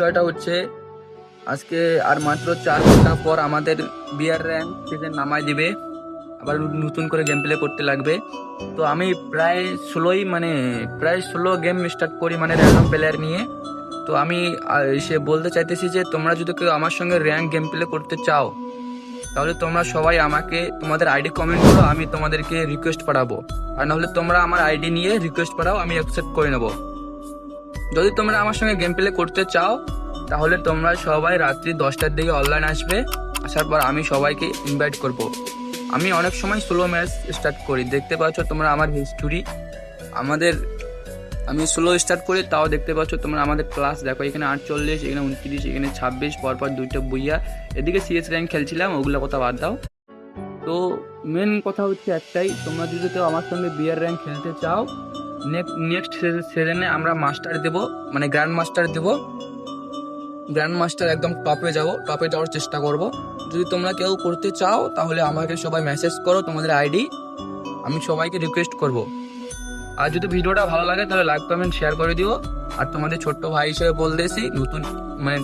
বিষয়টা হচ্ছে, আজকে আর মাত্র চার ঘণ্টা পর আমাদের বিয়ার র্যাঙ্ক থেকে নামাই দিবে। আবার নতুন করে গেম প্লে করতে লাগবে। তো আমি প্রায় ষোলোই মানে প্রায় ষোলো গেম স্টার্ট করি মানে র্যান্ডম প্লেয়ার নিয়ে। তো আমি সে বলতে চাইতেছি যে, তোমরা যদি কেউ আমার সঙ্গে র্যাঙ্ক গেম প্লে করতে চাও, তাহলে তোমরা সবাই আমাকে, তোমাদের আইডি কমেন্ট করো, আমি তোমাদেরকে রিকোয়েস্ট পাঠাবো। আর নাহলে তোমরা আমার আইডি নিয়ে রিকোয়েস্ট পাঠাও, আমি অ্যাকসেপ্ট করে নেব। যদি তোমরা আমার সঙ্গে গেম প্লে করতে চাও, তাহলে তোমরা সবাই রাত্রি দশটার দিকে অনলাইন আসবে। আসার পর আমি সবাইকে ইনভাইট করব। আমি অনেক সময় স্লো ম্যাচ স্টার্ট করি। দেখতে পাচ্ছ তোমরা আমার হিস্টোরি আমাদের, আমি স্লো স্টার্ট করি, তাও দেখতে পাচ্ছ তোমরা আমাদের ক্লাস দেখো, এখানে আটচল্লিশ, এখানে উনত্রিশ, এখানে ছাব্বিশ, পরপর দুইটা বইয়া। এদিকে সিএস র্যাঙ্ক খেলছিলাম, ওগুলো কথা বাদ দাও। তো মেন কথা হচ্ছে একটাই, তোমরা যদি কেউ আমার সঙ্গে বিয়ার র্যাঙ্ক খেলতে চাও নেক্সট সিজনে আমরা মাস্টার দেব মানে গ্র্যান্ড মাস্টার দেব। গ্র্যান্ড মাস্টার একদম টপে যাব টপে যাওয়ার চেষ্টা করব। যদি তোমরা কেউ করতে চাও, তাহলে আমাকে সবাই মেসেজ করো, তোমাদের আইডি আমি সবাইকে রিকোয়েস্ট করব। আর যদি ভিডিওটা ভালো লাগে, তাহলে লাইক কমেন্ট শেয়ার করে দিও। আর তোমাদের ছোট্ট ভাই হিসেবে বলতেছি নতুন মানে